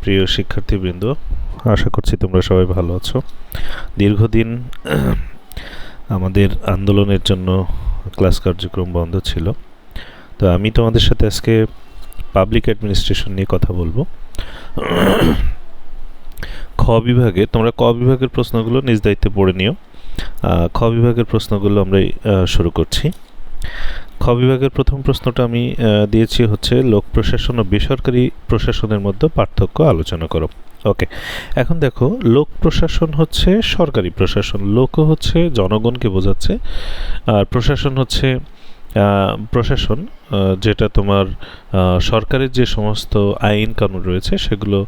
প্রিয় শিক্ষার্থীবৃন্দ, আশা করছি তোমরা সবাই ভালো আছো। দীর্ঘদিন আমাদের আন্দোলনের জন্য ক্লাস কার্যক্রম বন্ধ ছিল। তো আমি তোমাদের সাথে আজকে পাবলিক অ্যাডমিনিস্ট্রেশন নিয়ে কথা বলব। খ বিভাগে, তোমরা ক বিভাগের প্রশ্নগুলো নিজ দায়িত্বে পড়ে নিও। খ বিভাগের প্রশ্নগুলো আমরা শুরু করছি। খ বিভাগের প্রথম প্রশ্নটা আমি দিয়েছি হচ্ছে, লোক প্রশাসন ও বেসরকারি প্রশাসনের মধ্যে পার্থক্য আলোচনা করো। ওকে, এখন দেখো, লোক প্রশাসন হচ্ছে সরকারি প্রশাসন লোক হচ্ছে জনগণকে বোঝাচ্ছে, আর প্রশাসন হচ্ছে প্রশাসন যেটা তোমার সরকারের যে সমস্ত আইন কানুন রয়েছে, সেগুলো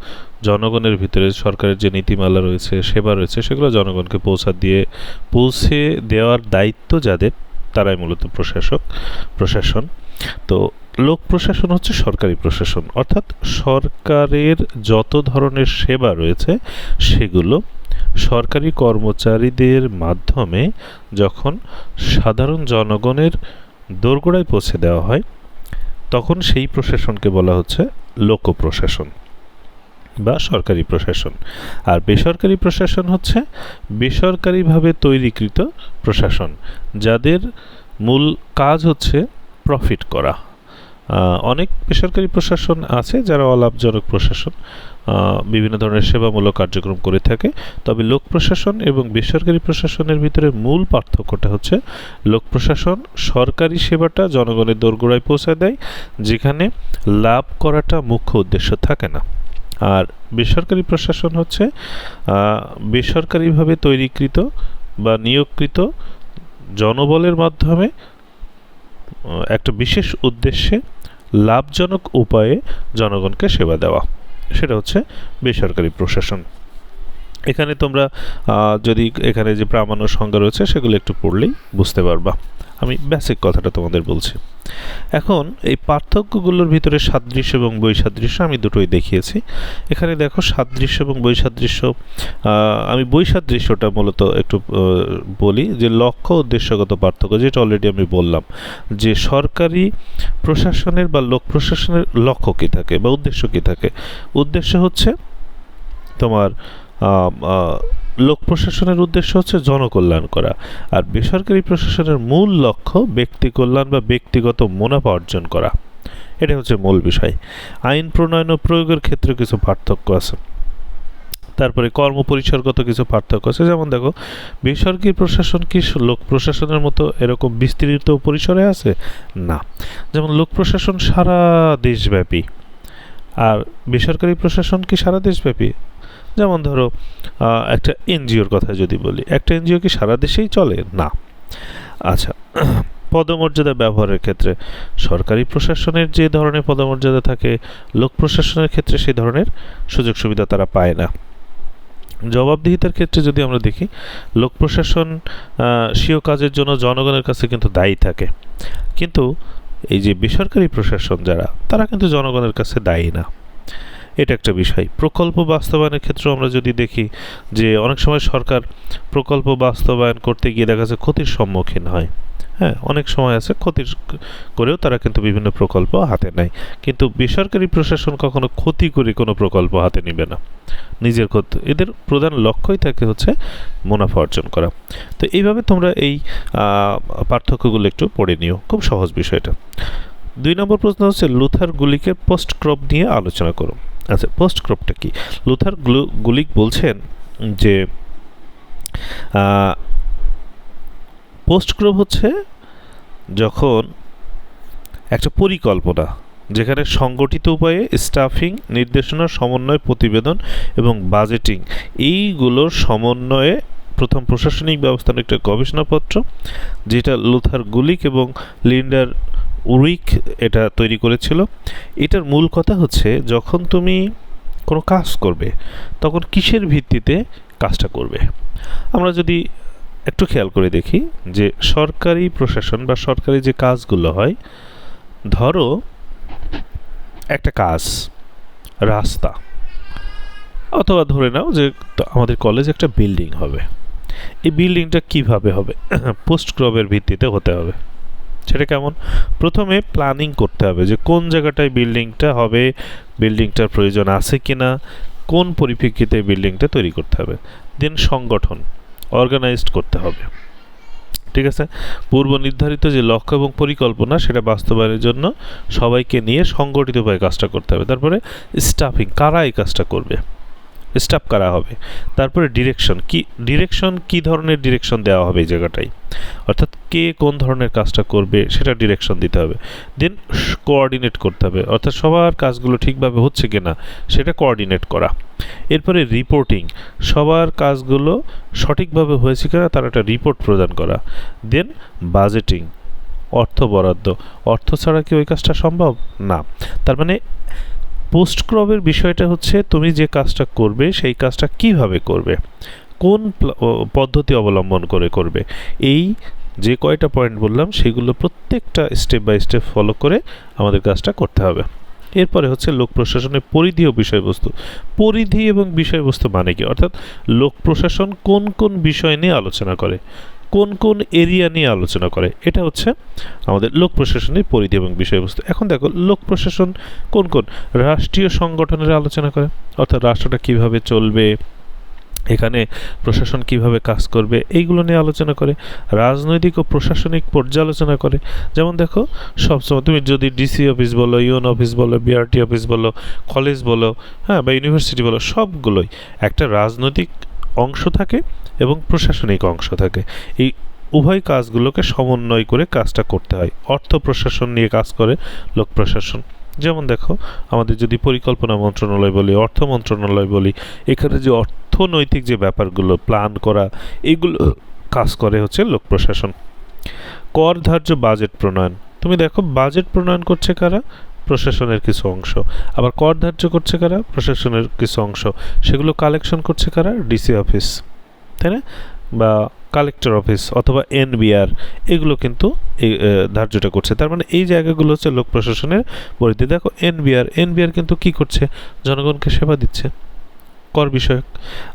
জনগণের ভিতরে, সরকারের যে নীতিমালা রয়েছে, সেবা রয়েছে, সেগুলো জনগণকে পৌঁছা দিয়ে, পৌঁছে দেওয়ার দায়িত্ব যাদের তারাই মূলত প্রশাসক, প্রশাসন। তো লোক প্রশাসন হচ্ছে সরকারি প্রশাসন। অর্থাৎ সরকারের যত ধরনের সেবা রয়েছে, সেগুলো সরকারি কর্মচারীদের মাধ্যমে যখন সাধারণ জনগণের দোরগোড়ায় পৌঁছে দেওয়া হয়, তখন সেই প্রশাসনকে বলা হচ্ছে লোক প্রশাসন বা সরকারি প্রশাসন। আর বেসরকারি প্রশাসন হচ্ছে বেসরকারিভাবে তৈরিকৃত প্রশাসন, যাদের মূল কাজ হচ্ছে প্রফিট করা। অনেক বেসরকারি প্রশাসন আছে যারা অলাভজনক প্রশাসন বিভিন্ন ধরনের সেবামূলক কার্যক্রম করে থাকে। তবে লোক প্রশাসন এবং বেসরকারি প্রশাসনের ভিতরে মূল পার্থক্যটা হচ্ছে লোক প্রশাসন সরকারি সেবাটা জনগণের দোরগোড়ায় পৌঁছে দেয়, যেখানে লাভ করাটা মুখ্য উদ্দেশ্য থাকে না। আর বেসরকারি প্রশাসন হচ্ছে বেসরকারিভাবে তৈরিকৃত বা নিয়োগকৃত জনবলের মাধ্যমে একটা বিশেষ উদ্দেশ্যে লাভজনক উপায়ে জনগণকে সেবা দেওয়া। সেটা হচ্ছে বেসরকারি প্রশাসন। এখানে তোমরা যদি এখানে যে প্রামাণ্য সংজ্ঞা রয়েছে, সেগুলো একটু পড়লেই বুঝতে পারবা। আমি বেসিক কথাটা তোমাদের বলছি। এখন এই পার্থক্যগুলোর ভিতরে সাদৃশ্য এবং বৈসাদৃশ্য আমি দুটোই দেখিয়েছি। এখানে দেখো সাদৃশ্য এবং বৈসাদৃশ্য আমি বৈসাদৃশ্যটা মূলত একটু বলি যে লক্ষ্য উদ্দেশ্যগত পার্থক্য, যেটা অলরেডি আমি বললাম, যে সরকারি প্রশাসনের বা লোক প্রশাসনের লক্ষ্য কী থাকে বা উদ্দেশ্য কী থাকে? উদ্দেশ্য হচ্ছে তোমার লোক প্রশাসনের উদ্দেশ্য হচ্ছে জনকল্যাণ করা। আর বেসরকারি প্রশাসনের মূল লক্ষ্য ব্যক্তি কল্যাণ বা ব্যক্তিগত মুনাফা অর্জন করা। এটা হচ্ছে মূল বিষয়। আইন প্রণয়ন ও প্রয়োগের ক্ষেত্রে কিছু পার্থক্য আছে। তারপরে কর্ম পরিসরগত কিছু পার্থক্য আছে। যেমন দেখো, বেসরকারি প্রশাসন কি লোক প্রশাসনের মতো এরকম বিস্তৃত পরিসরে আছে? না। যেমন লোক প্রশাসন সারা দেশব্যাপী। আর বেসরকারি প্রশাসন কি সারা দেশব্যাপী? যেমন ধরো একটা এনজিওর কথা যদি বলি, একটা এনজিও কি সারা দেশেই চলে? না। আচ্ছা পদমর্যাদা ব্যবহারের ক্ষেত্রে সরকারি প্রশাসনের যে ধরনের পদমর্যাদা থাকে, লোক প্রশাসনের ক্ষেত্রে সেই ধরনের সুযোগ সুবিধা তারা পায় না। জবাবদিহিতার ক্ষেত্রে যদি আমরা দেখি, লোক প্রশাসন স্বীয় কাজের জন্য জনগণের কাছে কিন্তু দায়ী থাকে। কিন্তু এই যে বেসরকারি প্রশাসন যারা, তারা কিন্তু জনগণের কাছে দায়ী না। এটা একটা বিষয়। প্রকল্প বাস্তবায়নের ক্ষেত্রে আমরা যদি দেখি যে অনেক সময় সরকার প্রকল্প বাস্তবায়ন করতে গিয়ে দেখা যাচ্ছে ক্ষতির সম্মুখীন হয়। হ্যাঁ অনেক সময় আছে ক্ষতির করেও তারা কিন্তু বিভিন্ন প্রকল্প হাতে নেয়। কিন্তু বেসরকারি প্রশাসন কখনো ক্ষতি করে কোনো প্রকল্প হাতে নেবে না। নিজের ক্ষতি, এদের প্রধান লক্ষ্যই থাকে হচ্ছে মুনাফা অর্জন করা। তো এইভাবে তোমরা এই পার্থক্যগুলো একটু পড়ে নিও। খুব সহজ বিষয়টা। দুই নম্বর প্রশ্ন হচ্ছে, লুথার গুলিকে পোস্ট ক্রপ নিয়ে আলোচনা করো আচ্ছা পোস্ট ক্রপটা কি? লুথার গ্লু- গুলিক বলছেন যে পোস্ট ক্রপ হচ্ছে যখন একটা পরিকল্পনা যেখানে সংগঠিত উপায়ে স্টাফিং নির্দেশনা, সমন্বয়, প্রতিবেদন এবং বাজেটিং এইগুলোর সমন্বয়ে প্রথম প্রশাসনিক ব্যবস্থার একটা গবেষণাপত্র, যেটা লুথার গুলিক এবং লিন্ডার উইক এটা তৈরি করেছিল। এটার মূল কথা হচ্ছে, যখন তুমি কোনো কাজ করবে, তখন কিসের ভিত্তিতে কাজটা করবে? আমরা যদি একটু খেয়াল করে দেখি যে সরকারি প্রশাসন বা সরকারি যে কাজগুলো হয়, ধরো একটা কাজ, রাস্তা, অথবা ধরে নাও যে আমাদের কলেজে একটা বিল্ডিং হবে। এই বিল্ডিংটা কীভাবে হবে? পোস্ট ক্রবের ভিত্তিতে হতে হবে। সেটা কেমন? প্রথমে প্ল্যানিং করতে হবে যে কোন জায়গাটায় বিল্ডিংটা হবে বিল্ডিংটার প্রয়োজন আছে কি না কোন পরিপ্রেক্ষিতে বিল্ডিংটা তৈরি করতে হবে। দেন সংগঠন অর্গানাইজড করতে হবে। ঠিক আছে? পূর্ব নির্ধারিত যে লক্ষ্য এবং পরিকল্পনা সেটা বাস্তবায়নের জন্য সবাইকে নিয়ে সংগঠিতভাবে কাজটা করতে হবে। তারপরে স্টাফিং কারা এই কাজটা করবে? স্টাফ করা হবে। তারপরে ডিরেকশন কি ডিরেকশন কি ধরনের ডিরেকশন দেওয়া হবে এই জায়গাটায়? অর্থাৎ কে কোন ধরনের কাজটা করবে সেটা ডিরেকশন দিতে হবে। দেন কোঅর্ডিনেট করতে হবে। অর্থাৎ সবার কাজগুলো ঠিকভাবে হচ্ছে কি না সেটা কোঅর্ডিনেট করা। এরপরে রিপোর্টিং সবার কাজগুলো সঠিকভাবে হয়েছে কিনা তার একটা রিপোর্ট প্রদান করা। দেন বাজেটিং অর্থ বরাদ্দ, অর্থ ছাড়া কি ওই কাজটা সম্ভব? না। তার মানে পোস্ট ক্রপের বিষয়টা হচ্ছে তুমি যে কাজটা করবে, সেই কাজটা কীভাবে করবে? কোন পদ্ধতি অবলম্বন করে করবে? এই যে কয়টা পয়েন্ট বললাম, সেগুলো প্রত্যেকটা স্টেপ বাই স্টেপ ফলো করে আমাদের কাজটা করতে হবে। এরপরে হচ্ছে লোক প্রশাসনের পরিধি ও বিষয়বস্তু। পরিধি এবং বিষয়বস্তু মানে কি? অর্থাৎ লোক প্রশাসন কোন কোন বিষয় নিয়ে আলোচনা করে? কোন কোন এরিয়া নিয়ে আলোচনা করে? এটা হচ্ছে আমাদের লোক প্রশাসনের পরিধি এবং বিষয়বস্তু। এখন দেখো, লোক প্রশাসন কোন কোন? রাষ্ট্রীয় সংগঠনের আলোচনা করে, অর্থাৎ রাষ্ট্রটা কীভাবে চলবে, এখানে প্রশাসন কীভাবে কাজ করবে, এইগুলো নিয়ে আলোচনা করে, রাজনৈতিক ও প্রশাসনিক পর্যালোচনা করে। যেমন দেখো সবসময় তুমি যদি ডিসি অফিস বলো ইউন অফিস বলো, বিআরটি অফিস বলো, কলেজ বলো হ্যাঁ বা ইউনিভার্সিটি বলো, সবগুলোই একটা রাজনৈতিক অংশ থাকে এবং প্রশাসনিক অংশ থাকে। এই উভয় কাজগুলোকে সমন্বয় করে কাজটা করতে হয়। অর্থ প্রশাসন নিয়ে কাজ করে লোক প্রশাসন। যেমন দেখো, আমাদের যদি পরিকল্পনা মন্ত্রণালয় বলি, অর্থ মন্ত্রণালয় বলি, এখানে যে অর্থনৈতিক যে ব্যাপারগুলো, প্ল্যান করা, এগুলো কাজ করে হচ্ছে লোক প্রশাসন। কর ধার্য বাজেট প্রণয়ন। তুমি দেখো, বাজেট প্রণয়ন করছে কারা? প্রশাসনের কিছু অংশ। আবার কর ধার্য করছে কারা? প্রশাসনের কিছু অংশ। সেগুলো কালেকশন করছে কারা? ডিসি অফিস তাই না? বা কালেক্টর অফিস অথবা এনবিআর এগুলো কিন্তু এই ধার্যটা করছে। তার মানে এই জায়গাগুলো হচ্ছে লোক প্রশাসনের পরিধি দেখো এনবিআর এনবিআর কিন্তু কি করছে? জনগণকে সেবা দিচ্ছে। কর বিষয়ক।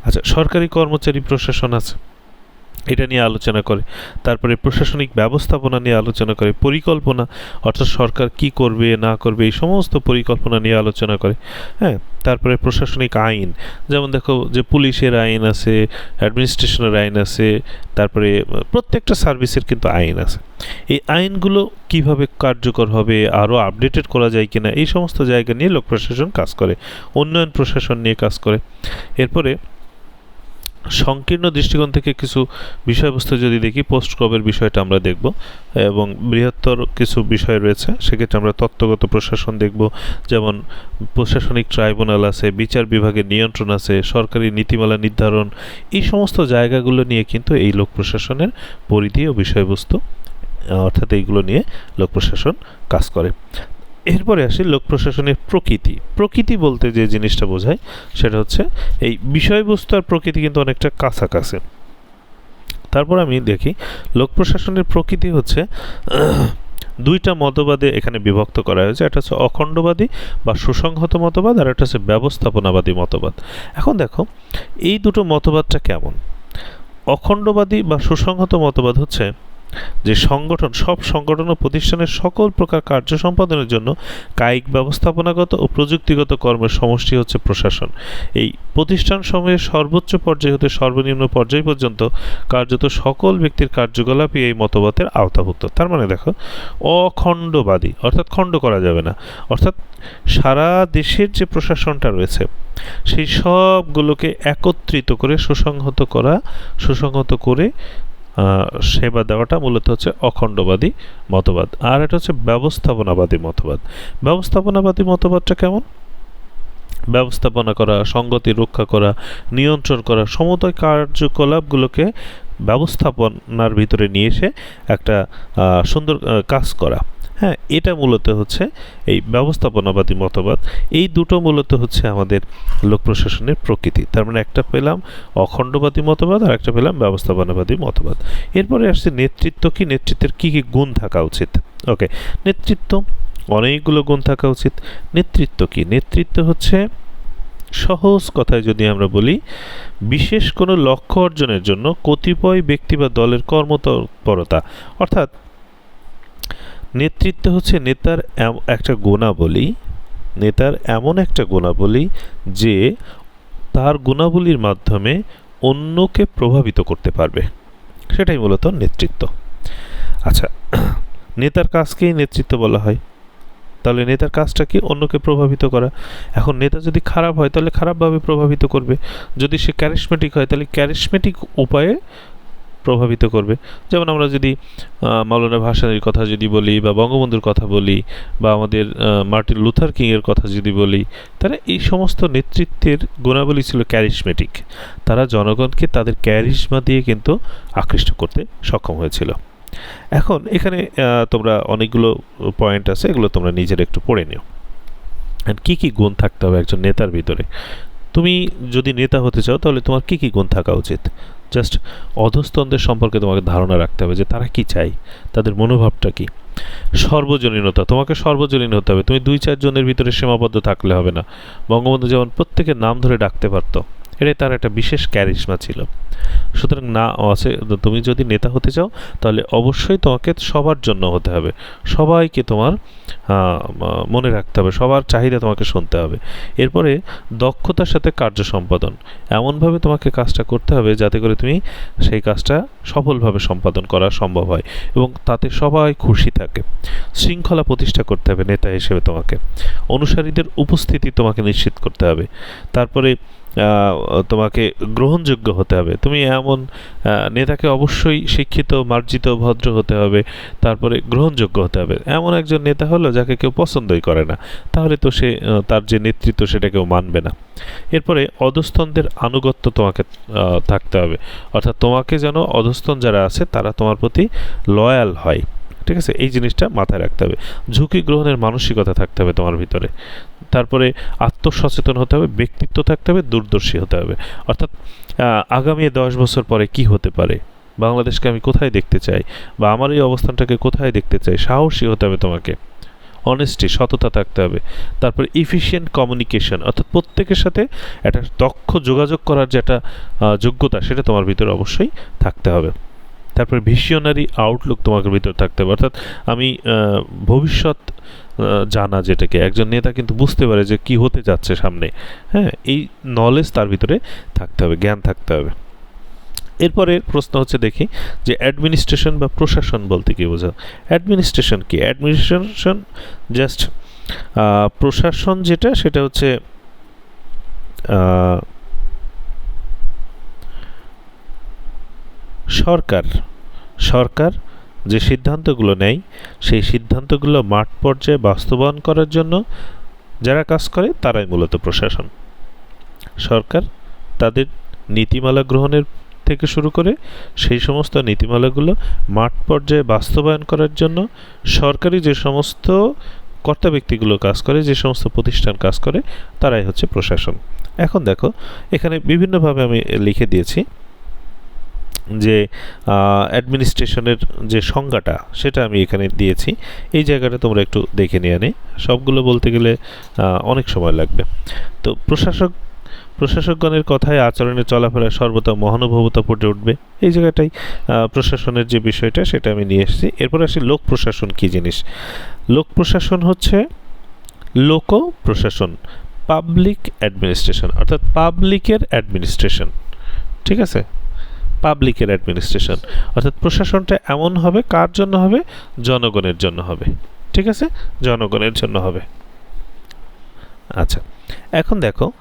আচ্ছা সরকারি কর্মচারী প্রশাসন আছে। এটা নিয়ে আলোচনা করে, তারপরে প্রশাসনিক ব্যবস্থাপনা নিয়ে আলোচনা করে, পরিকল্পনা, অর্থাৎ সরকার কি করবে, না করবে, এই সমস্ত পরিকল্পনা নিয়ে আলোচনা করে হ্যাঁ? তারপরে প্রশাসনিক আইন, যেমন দেখো যে পুলিশের আইন আছে, অ্যাডমিনিস্ট্রেশনের আইন আছে, তারপরে প্রত্যেকটা সার্ভিসের কিন্তু আইন আছে। এই আইনগুলো কীভাবে কার্যকর হবে, আরও আপডেটেড করা যায় কিনা, এই সমস্ত জায়গা নিয়ে লোক প্রশাসন কাজ করে, উন্নয়ন প্রশাসন নিয়ে কাজ করে। এরপরে সংকীর্ণ দৃষ্টিকোণ থেকে কিছু বিষয়বস্তু যদি দেখি পোস্ট ক্রবের বিষয়টা আমরা দেখব এবং বৃহত্তর কিছু বিষয় রয়েছে। সেক্ষেত্রে আমরা তত্ত্বগত প্রশাসন দেখব, যেমন প্রশাসনিক ট্রাইব্যুনাল আছে, বিচার বিভাগের নিয়ন্ত্রণ আছে, সরকারি নীতিমালা নির্ধারণ, এই সমস্ত জায়গাগুলো নিয়ে কিন্তু এই লোক প্রশাসনের পরিধি ও বিষয়বস্তু, অর্থাৎ এইগুলো নিয়ে লোক প্রশাসন কাজ করে। এরপরে আসি লোক প্রশাসনের প্রকৃতি। প্রকৃতি বলতে যে জিনিসটা বোঝায় সেটা হচ্ছে এই বিষয়বস্তু আর প্রকৃতি কিন্তু অনেকটা কাছাকাছি। তারপর আমি দেখি লোক প্রশাসনের প্রকৃতি হচ্ছে দুইটা মতবাদে এখানে বিভক্ত করা হয়েছে। একটা হচ্ছে অখণ্ডবাদী বা সুসংহত মতবাদ আর একটা হচ্ছে ব্যবস্থাপনাবাদী মতবাদ। এখন দেখো, এই দুটো মতবাদটা কেমন? অখণ্ডবাদী বা সুসংহত মতবাদ হচ্ছে যে সংগঠন, সব সংগঠন ও প্রতিষ্ঠানের সকল প্রকার কার্য সম্পাদনের জন্য কায়িক ব্যবস্থাপনাগত ও প্রযুক্তিগত কর্মের সমষ্টি হচ্ছে প্রশাসন। এই প্রতিষ্ঠান সময়ের সর্বোচ্চ পর্যায় হতে সর্বনিম্ন পর্যায় পর্যন্ত কার্যত সকল ব্যক্তির কার্যকলাপই এই মতবাদের আওতাভুক্ত। তার মানে দেখো, অখণ্ডবাদী, অর্থাৎ খণ্ড করা যাবে না। অর্থাৎ সারা দেশের যে প্রশাসনটা রয়েছে, সেই সবগুলোকে একত্রিত করে সুসংহত করা, সুসংহত করে সেবা দেওয়াটা মূলত হচ্ছে অখণ্ডবাদী মতবাদ। আর এটা হচ্ছে ব্যবস্থাপনাবাদী মতবাদ। ব্যবস্থাপনাবাদী মতবাদটা কেমন? ব্যবস্থাপনা করা, সঙ্গতি রক্ষা করা, নিয়ন্ত্রণ করা সমতয় কার্যকলাপগুলোকে ব্যবস্থাপনার ভিতরে নিয়ে এসে একটা সুন্দর কাজ করা। হ্যাঁ এটা মূলত হচ্ছে এই ব্যবস্থাপনাবাদী মতবাদ। এই দুটো মূলত হচ্ছে আমাদের লোক প্রশাসনের প্রকৃতি। তার মানে একটা পেলাম অখণ্ডবাদী মতবাদ আর একটা পেলাম ব্যবস্থাপনাবাদী মতবাদ। এরপরে আসছে নেতৃত্ব কি? নেতৃত্বের কী কী গুণ থাকা উচিত? ওকে, নেতৃত্ব, অনেকগুলো গুণ থাকা উচিত। নেতৃত্ব কি? নেতৃত্ব হচ্ছে সহজ কথায় যদি আমরা বলি, বিশেষ কোনো লক্ষ্য অর্জনের জন্য কতিপয় ব্যক্তি বা দলের কর্মতৎপরতা। অর্থাৎ নেতৃত্ব হচ্ছে নেতার একটা গুণাবলী, নেতার এমন একটা গুণাবলী যে তার গুণাবলীর মাধ্যমে অন্যকে প্রভাবিত করতে পারবে। সেটাই মূলত নেতৃত্ব। আচ্ছা নেতার কাজকেই নেতৃত্ব বলা হয়। তাহলে নেতার কাজটা কি অন্যকে প্রভাবিত করা? এখন নেতা যদি খারাপ হয়, তাহলে খারাপভাবে প্রভাবিত করবে। যদি সে ক্যারিসমেটিক হয়, তাহলে ক্যারিসমেটিক উপায়ে প্রভাবিত করবে। যেমন আমরা যদি মাওলানা ভাসানির কথা যদি বলি বা বঙ্গবন্ধুর কথা বলি বা আমাদের মার্টিন লুথার কিংয়ের কথা যদি বলি তাহলে এই সমস্ত নেতৃত্বের গুণাবলী ছিল ক্যারিসমেটিক তারা জনগণকে তাদের ক্যারিশমা দিয়ে কিন্তু আকৃষ্ট করতে সক্ষম হয়েছিল। এখন এখানে তোমরা অনেকগুলো পয়েন্ট আছে, এগুলো তোমরা নিজের একটু পড়ে নিও। কী কী গুণ থাকতে হবে একজন নেতার ভিতরে? তুমি যদি নেতা হতে চাও, তাহলে তোমার কী কী গুণ থাকা উচিত? জাস্ট অধস্তনদের সম্পর্কে তোমাকে ধারণা রাখতে হবে যে তারা কি চায়, তাদের মনোভাবটা কি। সর্বজনীনতা, তোমাকে সর্বজনীন হতে হবে। তুমি দুই চারজনের ভিতরে সীমাবদ্ধ থাকলে হবে না। বঙ্গবন্ধু যেমন প্রত্যেকের নাম ধরে ডাকতে পারতো। এটাই তার একটা বিশেষ ক্যারিশমা ছিল। সুতরাং না আছে তুমি যদি নেতা হতে চাও, তাহলে অবশ্যই তোমাকে সবার জন্য হতে হবে। সবাইকে তোমার মনে রাখতে হবে, সবার চাহিদা তোমাকে শুনতে হবে। এরপরে দক্ষতার সাথে কার্য সম্পাদন। এমনভাবে তোমাকে কাজটা করতে হবে যাতে করে তুমি সেই কাজটা সফলভাবে সম্পাদন করা সম্ভব হয় এবং তাতে সবাই খুশি থাকে। শৃঙ্খলা প্রতিষ্ঠা করতে হবে নেতা হিসেবে তোমাকে। অনুসারীদের উপস্থিতি তোমাকে নিশ্চিত করতে হবে। তারপরে তোমাকে গ্রহণযোগ্য হতে হবে। তুমি এমন নেতাকে অবশ্যই শিক্ষিত, মার্জিত, ভদ্র হতে হবে, তারপরে গ্রহণযোগ্য হতে হবে। এমন একজন নেতা হলো যাকে কেউ পছন্দই করে না। তাহলে তো সে তার যে নেতৃত্ব সেটা কেউ মানবে না। এরপরে অধস্তনদের আনুগত্য তোমাকে থাকতে হবে। অর্থাৎ তোমাকে যেন অধস্তন যারা আছে, তারা তোমার প্রতি লয়াল হয়। ঠিক আছে? এই জিনিসটা মাথায় রাখতে হবে। ঝুঁকি গ্রহণের মানসিকতা থাকতে হবে তোমার ভিতরে। তারপরে আত্মসচেতন হতে হবে, ব্যক্তিত্ব থাকতে হবে, দূরদর্শী হতে হবে। অর্থাৎ আগামী দশ বছর পরে কি হতে পারে? বাংলাদেশকে আমি কোথায় দেখতে চাই? বা আমার এই অবস্থানটাকে কোথায় দেখতে চাই? সাহসী হতে হবে তোমাকে। অনেস্টি সততা থাকতে হবে। তারপর ইফিশিয়েন্ট কমিউনিকেশন অর্থাৎ প্রত্যেকের সাথে একটা দক্ষ যোগাযোগ করার যে একটা যোগ্যতা, সেটা তোমার ভিতরে অবশ্যই থাকতে হবে। তারপর ভিশনারি আউটলুক তোমার ভিতরে থাকতে হবে। অর্থাৎ আমি ভবিষ্যৎ জানা যেটাকে, একজন নেতা কিন্তু বুঝতে পারে যে কি হতে যাচ্ছে সামনে। হ্যাঁ এই নলেজ তার ভিতরে থাকতে হবে, জ্ঞান থাকতে হবে। এরপরে প্রশ্ন হচ্ছে দেখি যে অ্যাডমিনিস্ট্রেশন বা প্রশাসন বলতে কি বোঝা অ্যাডমিনিস্ট্রেশন কি? অ্যাডমিনিস্ট্রেশন জাস্ট প্রশাসন যেটা, সেটা হচ্ছে সরকার। সরকার যে সিদ্ধান্তগুলো নেয়, সেই সিদ্ধান্তগুলো মাঠ পর্যায়ে বাস্তবায়ন করার জন্য যারা কাজ করে, তারাই মূলত প্রশাসন। সরকার তাদের নীতিমালা গ্রহণের থেকে শুরু করে সেই সমস্ত নীতিমালাগুলো মাঠ পর্যায়ে বাস্তবায়ন করার জন্য সরকারি যে সমস্ত কর্তা ব্যক্তিগুলো কাজ করে, যে সমস্ত প্রতিষ্ঠান কাজ করে, তারাই হচ্ছে প্রশাসন। এখন দেখো, এখানে বিভিন্নভাবে আমি লিখে দিয়েছি। যে অ্যাডমিনিস্ট্রেশনের যে সংজ্ঞাটা, সেটা আমি এখানে দিয়েছি। এই জায়গাটা তোমরা একটু দেখে নিয়ে নে। সবগুলো বলতে গেলে অনেক সময় লাগবে। তো প্রশাসক, প্রশাসকগণের কথায় আচরণে চলাফেরা সর্বদা মহানুভবতা ফুটে উঠবে। এই জায়গাটাই প্রশাসনের যে বিষয়টা, সেটা আমি নিয়ে এসেছি। এরপর আসি লোক প্রশাসন কী জিনিস? লোক প্রশাসন হচ্ছে লোক প্রশাসন পাবলিক অ্যাডমিনিস্ট্রেশন অর্থাৎ পাবলিকের অ্যাডমিনিস্ট্রেশন ঠিক আছে? পাবলিকের অ্যাডমিনিস্ট্রেশন অর্থাৎ প্রশাসনটা এমন হবে, কার জন্য হবে? জনগণের জন্য হবে। ঠিক আছে? জনগণের জন্য হবে। আচ্ছা। এখন দেখো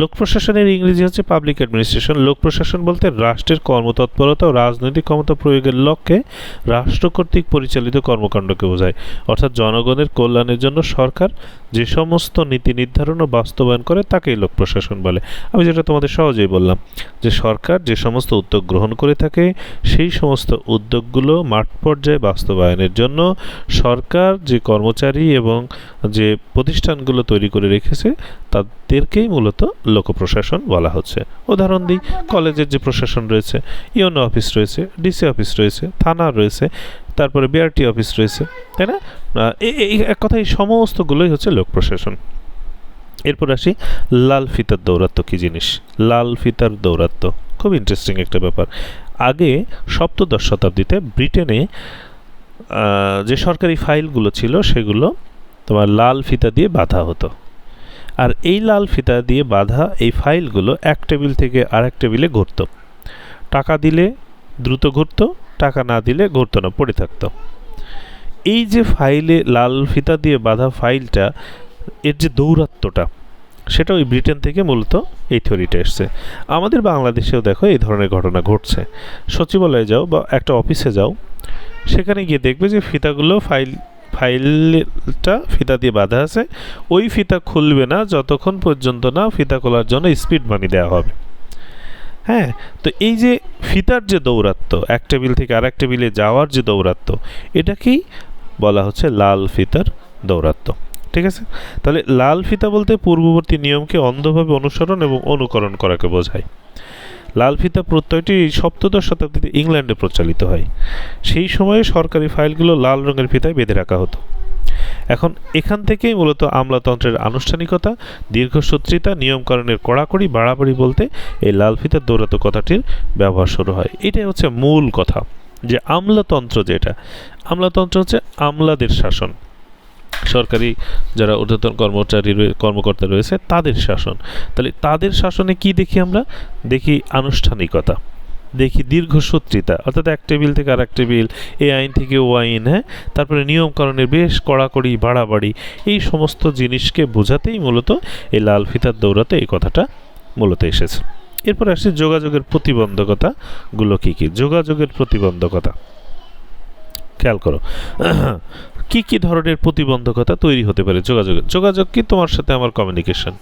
লোক প্রশাসনের ইংরেজি হচ্ছে পাবলিক অ্যাডমিনিস্ট্রেশন লোক প্রশাসন বলতে রাষ্ট্রের কর্মতৎপরতা ও রাজনৈতিক ক্ষমতা প্রয়োগের লক্ষ্যে রাষ্ট্র কর্তৃক পরিচালিত কর্মকাণ্ডকে বোঝায়। অর্থাৎ জনগণের কল্যাণের জন্য সরকার যে সমস্ত নীতি নির্ধারণ ও বাস্তবায়ন করে, তাকেই লোক প্রশাসন বলে। আমি যেটা তোমাদের সহজেই বললাম, যে সরকার যে সমস্ত উদ্যোগ গ্রহণ করে থাকে, সেই সমস্ত উদ্যোগগুলো মাঠ পর্যায়ে বাস্তবায়নের জন্য সরকার যে কর্মচারী এবং যে প্রতিষ্ঠানগুলো তৈরি করে রেখেছে, তাদেরকেই মূলত লোক প্রশাসন বলা হচ্ছে। উদাহরণ দিই, কলেজের যে প্রশাসন রয়েছে ইউনো অফিস রয়েছে, ডিসি অফিস রয়েছে, থানা রয়েছে, তারপরে বিআরটি অফিস রয়েছে, তাই না? এই এক কথায় এই সমস্তগুলোই হচ্ছে লোক প্রশাসন এরপর আসি, লাল ফিতার দৌরাত্ম কী জিনিস? লাল ফিতার দৌরাত্ম, খুব ইন্টারেস্টিং একটা ব্যাপার। আগে সপ্তদশ শতাব্দীতে ব্রিটেনে যে সরকারি ফাইলগুলো ছিল, সেগুলো তোমার লাল ফিতা দিয়ে বাঁধা হতো। আর এই লাল ফিতা দিয়ে বাঁধা এই ফাইলগুলো এক টেবিল থেকে আরেক টেবিলে ঘুরতো। টাকা দিলে দ্রুত ঘুরতো, টাকা না দিলে ঘুরতো না, পড়ে থাকতো। এই যে ফাইলে লাল ফিতা দিয়ে বাঁধা ফাইলটা, এর যে দৌরাত্মটা সেটা ওই ব্রিটেন থেকে মূলত এই থিওরিটা এসছে। আমাদের বাংলাদেশেও দেখো এই ধরনের ঘটনা ঘটছে। সচিবালয়ে যাও বা একটা অফিসে যাও, সেখানে গিয়ে দেখবে যে ফিতাগুলো ফাইল ফাইলটা ফিতা দিয়ে বাঁধা আছে, ওই ফিতা খুলবে না, যতক্ষণ পর্যন্ত না ফিতা খোলার জন্য স্পিড মানি দেওয়া হবে। হ্যাঁ তো এই যে ফিতার যে দৌরাত্ম এক টেবিল থেকে আরেক টেবিলে যাওয়ার যে দৌরাত্ম এটাকেই বলা হচ্ছে লাল ফিতার দৌরাত্ম ঠিক আছে? তাহলে লাল ফিতা বলতে পূর্ববর্তী নিয়মকে অন্ধভাবে অনুসরণ এবং অনুকরণ করাকে বোঝায়। লাল ফিতা প্রত্যয়টি সপ্তদশ শতাব্দীতে ইংল্যান্ডে প্রচলিত হয়। সেই সময়ে সরকারি ফাইলগুলো লাল রঙের ফিতায় বেঁধে রাখা হতো। এখন এখান থেকেই মূলত আমলাতন্ত্রের আনুষ্ঠানিকতা, দীর্ঘসূত্রিতা নিয়মকরণের কড়াকড়ি, বাড়াবাড়ি বলতে এই লাল ফিতার দৌরাত্ম কথাটির ব্যবহার শুরু হয়। এটাই হচ্ছে মূল কথা, যে আমলাতন্ত্র যেটা। আমলাতন্ত্র হচ্ছে আমলাদের শাসন। সরকারি যারা ঊর্ধ্বতন কর্মচারী কর্মকর্তা রয়েছে, তাদের শাসন। তাহলে তাদের শাসনে কি দেখি আমরা? দেখি আনুষ্ঠানিকতা। দেখি দীর্ঘসূত্রিতা অর্থাৎ এক টেবিল থেকে আর এক টেবিল, এ আইন থেকে ও আইন হ্যাঁ? তারপরে নিয়মকরণের বেশ কড়াকড়ি, বাড়াবাড়ি। এই সমস্ত জিনিসকে বোঝাতেই মূলত এই লাল ফিতার দৌড়াতে এই কথাটা মূলত এসেছে। এরপর আসছে যোগাযোগের প্রতিবন্ধকতাগুলো কী কী? যোগাযোগের প্রতিবন্ধকতা। খেয়াল করো। কি কি ধরনের প্রতিবন্ধকতা তৈরি হতে পারে? যোগাযোগের যোগাযোগ কি তোমার সাথে আমার কমিউনিকেশন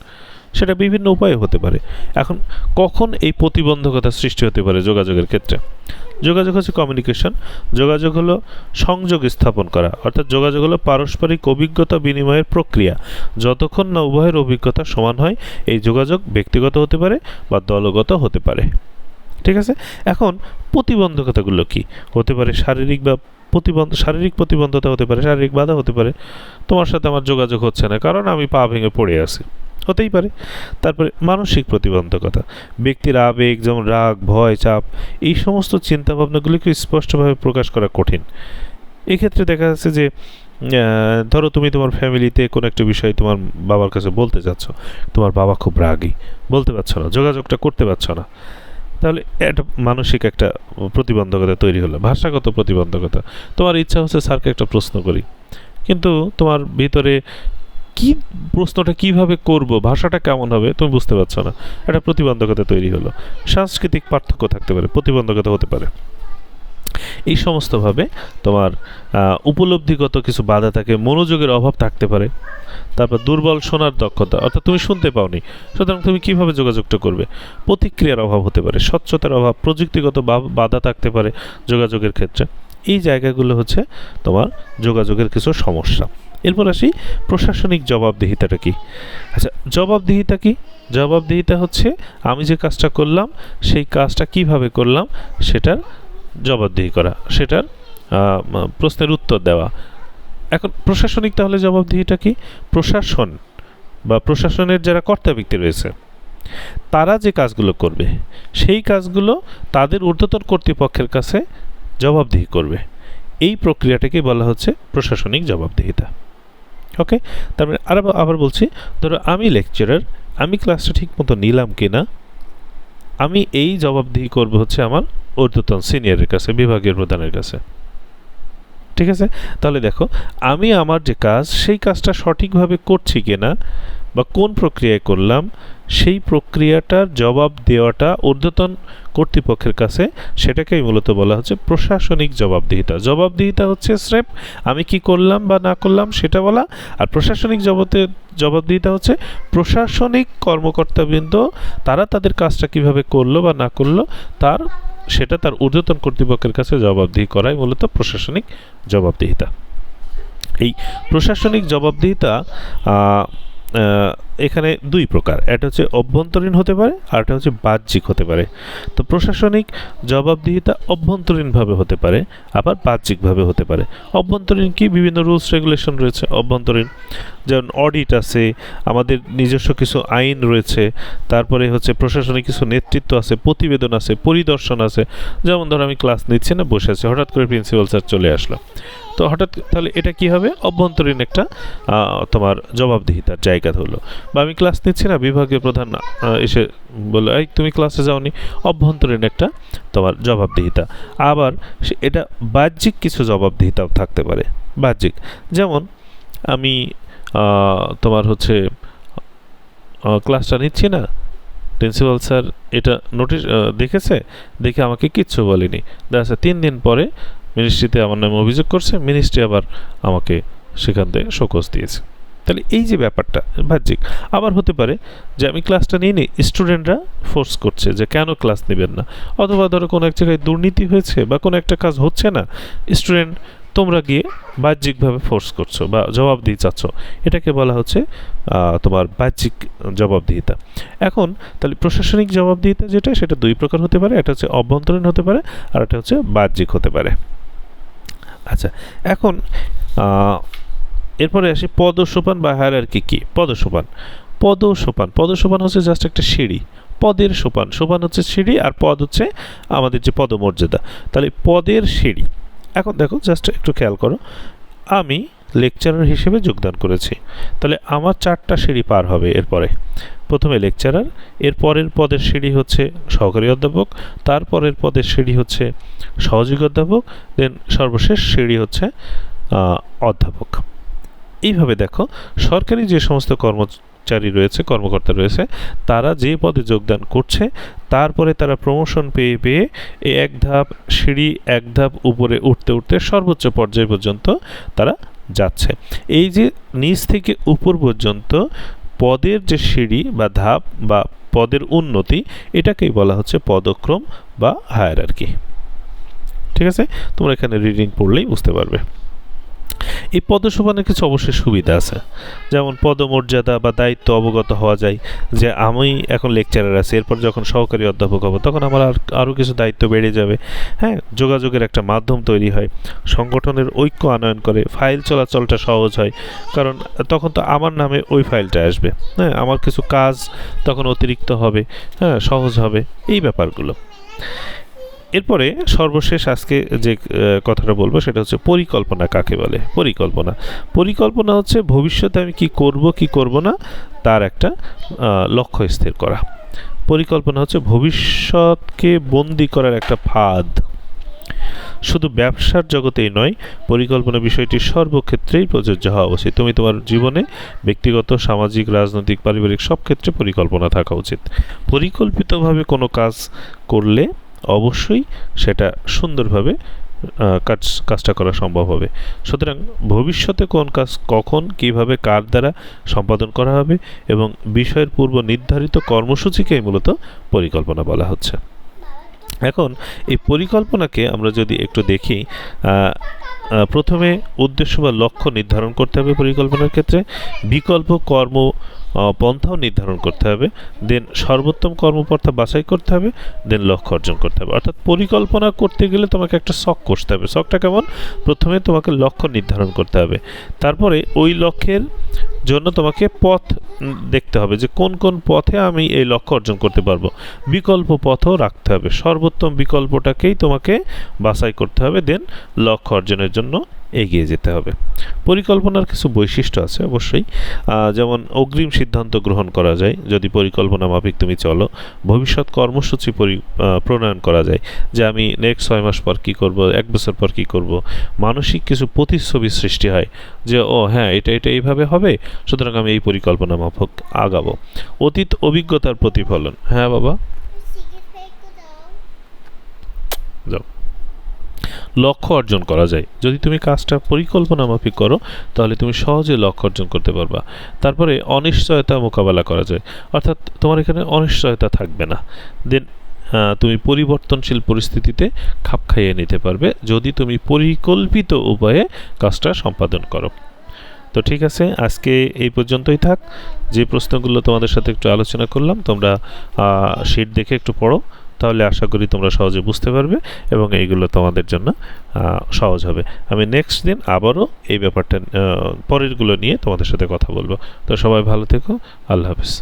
সেটা বিভিন্ন উপায়ে হতে পারে। এখন, কখন এই প্রতিবন্ধকতা সৃষ্টি হতে পারে যোগাযোগের ক্ষেত্রে? যোগাযোগ হচ্ছে কমিউনিকেশন যোগাযোগ হলো সংযোগ স্থাপন করা, অর্থাৎ যোগাযোগ হলো পারস্পরিক অভিজ্ঞতা বিনিময়ের প্রক্রিয়া। যতক্ষণ না উভয়ের অভিজ্ঞতা সমান হয়, এই যোগাযোগ ব্যক্তিগত হতে পারে বা দলগত হতে পারে। ঠিক আছে? এখন, প্রতিবন্ধকতাগুলো কি? হতে পারে শারীরিক বা প্রতিবন্ধ, শারীরিক প্রতিবন্ধতা হতে পারে, শারীরিক বাধা হতে পারে, তোমার সাথে আমার যোগাযোগ হচ্ছে না, কারণ আমি পা ভেঙে পড়ে আছি। হতেই পারে। তারপরে মানসিক প্রতিবন্ধকতা, ব্যক্তির আবেগ যেমন রাগ, ভয়, চাপ, এই সমস্ত চিন্তাভাবনাগুলিকে স্পষ্টভাবে প্রকাশ করা কঠিন? এক্ষেত্রে দেখা যাচ্ছে যে ধরো তুমি তোমার ফ্যামিলিতে কোনো একটা বিষয় তোমার বাবার কাছে বলতে চাচ্ছ, তোমার বাবা খুব রাগী, বলতে পারছ না, যোগাযোগটা করতে পারছ না। তাহলে একটা মানসিক একটা প্রতিবন্ধকতা তৈরি হলো, ভাষাগত প্রতিবন্ধকতা। তোমার ইচ্ছা হচ্ছে স্যারকে একটা প্রশ্ন করি, কিন্তু তোমার ভিতরে কি প্রশ্নটা কীভাবে করব, ভাষাটা কেমন হবে তুমি বুঝতে পারছ না। একটা প্রতিবন্ধকতা তৈরি হলো, সাংস্কৃতিক পার্থক্য থাকতে পারে, প্রতিবন্ধকতা হতে পারে। এই সমস্তভাবে তোমার উপলব্ধিগত কিছু বাধা থাকে, মনোযোগের অভাব থাকতে পারে। তারপর দুর্বল শোনার দক্ষতা, অর্থাৎ তুমি শুনতে পাওনি, সুতরাং তুমি কীভাবে যোগাযোগটা করবে? প্রতিক্রিয়ার অভাব হতে পারে, স্বচ্ছতার অভাব, প্রযুক্তিগত বাধা থাকতে পারে যোগাযোগের ক্ষেত্রে। এই জায়গাগুলো হচ্ছে তোমার যোগাযোগের কিছু সমস্যা। এরপর আসি, প্রশাসনিক জবাবদিহিতাটা কি? আচ্ছা জবাবদিহিতা কি? জবাবদিহিতা হচ্ছে, আমি যে কাজটা করলাম, সেই কাজটা কীভাবে করলাম, সেটার জবাবদিহি করা, সেটার প্রশ্নের উত্তর দেওয়া। এখন প্রশাসনিক তাহলে জবাবদিহিটা কি? প্রশাসন বা প্রশাসনের যারা কর্তা ব্যক্তি রয়েছে, তারা যে কাজগুলো করবে, সেই কাজগুলো তাদের ঊর্ধ্বতন কর্তৃপক্ষের কাছে জবাবদিহি করবে। এই প্রক্রিয়াটাকে বলা হচ্ছে প্রশাসনিক জবাবদিহিতা। ওকে? তারপরে আর আবার বলছি, ধরো আমি লেকচারার, আমি ক্লাসটা ঠিক মতো নিলাম কি না আমি এই জবাবদিহি করব হচ্ছে আমার ঊর্ধ্বতন সিনিয়রের কাছে, বিভাগীয় প্রধানের কাছে। ঠিক আছে? তাহলে দেখো, আমি আমার যে কাজ, সেই কাজটা সঠিকভাবে করছি কিনা বা কোন প্রক্রিয়ায় করলাম, সেই প্রক্রিয়াটার জবাব দেওয়াটা ঊর্ধ্বতন কর্তৃপক্ষের কাছে, সেটাকেই মূলত বলা হচ্ছে প্রশাসনিক জবাবদিহিতা। জবাবদিহিতা হচ্ছে স্রেফ আমি কি করলাম বা না করলাম সেটা বলা, আর প্রশাসনিক জগতে জবাবদিহিতা হচ্ছে প্রশাসনিক কর্মকর্তাবৃন্দ, তারা তাদের কাজটা কীভাবে করল বা না করল, তার সেটা তার ঊর্ধ্বতন কর্তৃপক্ষের কাছে জবাবদিহি করাই মূলত প্রশাসনিক জবাবদিহিতা। এই প্রশাসনিক জবাবদিহিতা এখানে দুই প্রকার। একটা হচ্ছে অভ্যন্তরীণ হতে পারে, আর একটা হচ্ছে বাহ্যিক হতে পারে। তো প্রশাসনিক জবাবদিহিতা অভ্যন্তরীণভাবে হতে পারে, আবার বাহ্যিকভাবে হতে পারে। অভ্যন্তরীণ কি? বিভিন্ন রুলস, রেগুলেশন রয়েছে অভ্যন্তরীণ। যেমন অডিট আছে, আমাদের নিজস্ব কিছু আইন রয়েছে, তারপরে হচ্ছে প্রশাসনিক কিছু নেতৃত্ব আছে, প্রতিবেদন আছে, পরিদর্শন আছে। যেমন ধরো আমি ক্লাস নিচ্ছি না, বসে আছি, হঠাৎ করে প্রিন্সিপাল স্যার চলে আসলো। তো হঠাৎ তাহলে এটা কি হবে? অভ্যন্তরীণ একটা তোমার জবাবদিহিতার জায়গা ধরলো। বা আমি ক্লাস নিচ্ছি না, বিভাগীয় প্রধান এসে বলল, এই তুমি ক্লাসে যাওনি। অভ্যন্তরীণ একটা তোমার জবাবদিহিতা। আবার এটা বাহ্যিক কিছু জবাবদিহিতাও থাকতে পারে, বাহ্যিক। যেমন আমি তোমার হচ্ছে ক্লাসটা নিচ্ছি না প্রিন্সিপাল স্যার এটা নোটিশ দেখেছে? দেখে আমাকে কিচ্ছু বলেনি। দেখা তিন দিন পরে মিনিস্ট্রিতে আমার নামে অভিযোগ করছে মিনিস্ট্রি আবার আমাকে সেখান থেকে শোকজ দিয়েছে। তাহলে এই যে ব্যাপারটা বাহ্যিক আবার হতে পারে যে আমি ক্লাসটা নিয়ে নিই স্টুডেন্টরা ফোর্স করছে যে কেন ক্লাস নেবেন না? অথবা ধরো কোনো এক জায়গায় দুর্নীতি হয়েছে বা কোনো একটা কাজ হচ্ছে না স্টুডেন্ট তোমরা গিয়ে বাহ্যিকভাবে ফোর্স করছ বা জবাবদিহি চাচ্ছ। এটাকে বলা হচ্ছে তোমার বাহ্যিক জবাবদিহিতা। এখন তাহলে প্রশাসনিক জবাবদিহিতা যেটা, সেটা দুই প্রকার হতে পারে, একটা হচ্ছে অভ্যন্তরীণ হতে পারে, আর একটা হচ্ছে বাহ্যিক হতে পারে। আচ্ছা এখন এরপরে আসি পদসোপান বা হায়ারার্কি কি? পদসোপান। পদসোপান পদসোপান হচ্ছে জাস্ট একটা সিঁড়ি। পদের সোপান সোপান হচ্ছে সিঁড়ি আর পদ হচ্ছে আমাদের যে পদমর্যাদা। তাহলে পদের সিঁড়ি। এখন দেখো জাস্ট একটু খেয়াল করো। আমি লেকচারার হিসেবে যোগদান করেছি। তাহলে আমার চারটা সিঁড়ি পার হবে এরপরে। প্রথমে লেকচারার এর পরের পদের সিঁড়ি হচ্ছে সহকারী অধ্যাপক তারপরের পদের সিঁড়ি হচ্ছে সহযোগী অধ্যাপক দেন সর্বশেষ সিঁড়ি হচ্ছে অধ্যাপক। এইভাবে দেখো, সরকারি যে সমস্ত কর্মচারী রয়েছে, কর্মকর্তা রয়েছে, তারা যে পদে যোগদান করছে, তারপরে তারা প্রমোশন পেয়ে পেয়ে এক ধাপ সিঁড়ি এক ধাপ উপরে উঠতে উঠতে সর্বোচ্চ পর্যায় পর্যন্ত তারা যাচ্ছে। এই যে নিচ থেকে উপর পর্যন্ত পদের যে সিঁড়ি বা ধাপ বা পদের উন্নতি, এটাকেই বলা হচ্ছে পদক্রম বা হায়ারার্কি ঠিক আছে? তোমরা এখানে রিডিং পড়লেই বুঝতে পারবে। এই পদসোপানের কিছু অবশ্যই সুবিধা আছে। যেমন পদমর্যাদা বা দায়িত্ব অবগত হওয়া যায় যে, আমি এখন লেকচারার আছি, এরপর যখন সহকারী অধ্যাপক হব, তখন আমার আর আরও কিছু দায়িত্ব বেড়ে যাবে। হ্যাঁ যোগাযোগের একটা মাধ্যম তৈরি হয়, সংগঠনের ঐক্য আনয়ন করে ফাইল চলাচলটা সহজ হয়, কারণ তখন তো আমার নামে ওই ফাইলটা আসবে। হ্যাঁ আমার কিছু কাজ তখন অতিরিক্ত হবে হ্যাঁ সহজ হবে, এই ব্যাপারগুলো। এরপরে সর্বশেষ আজকে যে কথাটা বলব সেটা হচ্ছে পরিকল্পনা কাকে বলে? পরিকল্পনা। পরিকল্পনা হচ্ছে ভবিষ্যতে আমি কি করব কি করব না, তার একটা লক্ষ্য স্থির করা। পরিকল্পনা হচ্ছে ভবিষ্যৎকে বন্দি করার একটা ফাঁদ। শুধু ব্যবসার জগতেই নয়, পরিকল্পনা বিষয়টি সর্বক্ষেত্রেই প্রযোজ্য হওয়া উচিত। তুমি তোমার জীবনে ব্যক্তিগত, সামাজিক, রাজনৈতিক, পারিবারিক সব ক্ষেত্রে পরিকল্পনা থাকা উচিত। পরিকল্পিতভাবে কোনো কাজ করলে অবশ্যই সেটা সুন্দরভাবে কাজ, কাজটা করা সম্ভব হবে। সুতরাং ভবিষ্যতে কোন কাজ কখন, কীভাবে, কার দ্বারা সম্পাদন করা হবে এবং বিষয়ের পূর্ব নির্ধারিত কর্মসূচিকেই মূলত পরিকল্পনা বলা হচ্ছে। এখন এই পরিকল্পনাকে আমরা যদি একটু দেখি প্রথমে উদ্দেশ্য বা লক্ষ্য নির্ধারণ করতে হবে পরিকল্পনার ক্ষেত্রে। বিকল্প কর্ম পন্থাও নির্ধারণ করতে হবে দেন সর্বোত্তম কর্মপন্থা বাছাই করতে হবে দেন লক্ষ্য অর্জন করতে হবে। অর্থাৎ পরিকল্পনা করতে গেলে তোমাকে একটা শখ করতে হবে। শখটা কেমন? প্রথমে তোমাকে লক্ষ্য নির্ধারণ করতে হবে। তারপরে ওই লক্ষ্যের জন্য তোমাকে পথ দেখতে হবে যে কোন কোন পথে আমি এই লক্ষ্য অর্জন করতে পারব। বিকল্প পথও রাখতে হবে। সর্বোত্তম বিকল্পটাকেই তোমাকে বাছাই করতে হবে দেন লক্ষ্য অর্জনের জন্য এগিয়ে যেতে হবে। পরিকল্পনার কিছু বৈশিষ্ট্য আছে অবশ্যই। যেমন অগ্রিম সিদ্ধান্ত গ্রহণ করা যায়। যদি পরিকল্পনা মাফিক তুমি চলো, ভবিষ্যৎ কর্মসূচি পরি প্রণয়ন করা যায় যে আমি নেক্সট ছয় মাস পর কী করব, এক বছর পর কী করব। মানসিক কিছু প্রতিচ্ছবি সৃষ্টি হয় যে, ও হ্যাঁ এটা এটা এইভাবে হবে, সুতরাং আমি এই পরিকল্পনা মাফক আগাবো। অতীত অভিজ্ঞতার প্রতিফলন। হ্যাঁ বাবা? লক্ষ্য অর্জন করা যায়। যদি তুমি কাজটা পরিকল্পনা মাফিক করো, তাহলে তুমি সহজে লক্ষ্য অর্জন করতে পারবা। তারপরে অনিশ্চয়তা মোকাবেলা করা যায়। অর্থাৎ তোমার এখানে অনিশ্চয়তা থাকবে না। দেন তুমি পরিবর্তনশীল পরিস্থিতিতে খাপ খাইয়ে নিতে পারবে যদি তুমি পরিকল্পিত উপায়ে কাজটা সম্পাদন করো। তো ঠিক আছে, আজকে এই পর্যন্তই থাক। যে প্রশ্নগুলো তোমাদের সাথে একটু আলোচনা করলাম, তোমরা শিট দেখে একটু পড়ো। তাহলে আশা করি তোমরা সহজে বুঝতে পারবে এবং এইগুলো তোমাদের জন্য সহজ হবে। আমি নেক্সট দিন আবারও এই ব্যাপারটা পরেরগুলো নিয়ে তোমাদের সাথে কথা বলব। তো সবাই ভালো থেকো। আল্লাহ হাফেজ।